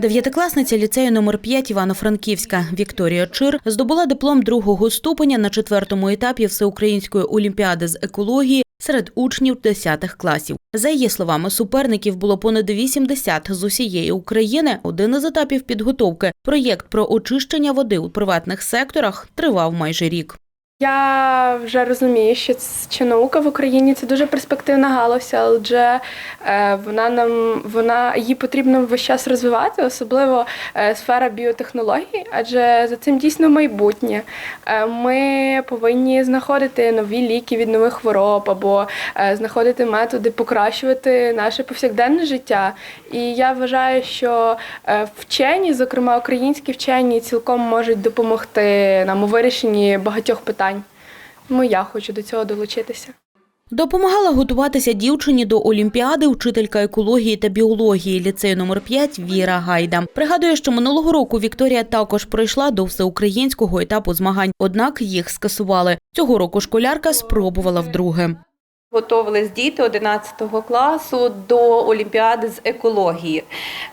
Дев'ятикласниця ліцею номер 5 Івано-Франківська Вікторія Чир здобула диплом другого ступеня на четвертому етапі всеукраїнської олімпіади з екології серед учнів 10 класів. За її словами, суперників було понад 80 з усієї України. Один із етапів підготовки проєкт про очищення води у приватних секторах тривав майже рік. Я вже розумію, що, що наука в Україні це дуже перспективна галузь, адже е, вона нам вона її потрібно весь час розвивати, особливо е, сфера біотехнологій, адже за цим дійсно майбутнє. Е, Ми повинні знаходити нові ліки від нових хвороб або знаходити методи покращувати наше повсякденне життя. І я вважаю, що вчені, зокрема українські вчені, цілком можуть допомогти нам у вирішенні багатьох питань. Тому я хочу до цього долучитися. Допомагала готуватися дівчині до олімпіади учителька екології та біології ліцею номер 5 Віра Гайда. Пригадує, що минулого року Вікторія також пройшла до всеукраїнського етапу змагань, однак їх скасували. Цього року школярка спробувала вдруге. Готувались діти 11 класу до Олімпіади з екології.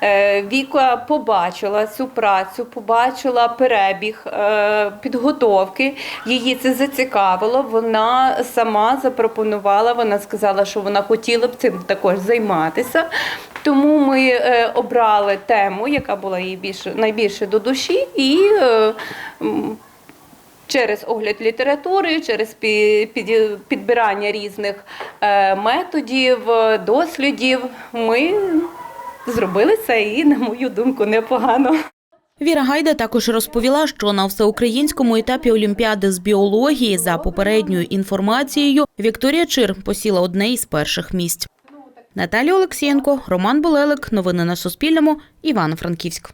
Е, Віка побачила цю працю, побачила перебіг е, підготовки. Її це зацікавило. Вона сама запропонувала. Вона сказала, що вона хотіла б цим також займатися. Тому ми е, обрали тему, яка була їй більше найбільше до душі, і через огляд літератури, через пі- підбирання різних е, методів, дослідів, ми зробили це і, на мою думку, непогано. Віра Гайда також розповіла, що на всеукраїнському етапі Олімпіади з біології за попередньою інформацією Вікторія Чир посіла одне із перших місць. Наталія Олексієнко, Роман Болелик. Новини на Суспільному. Івано-Франківськ.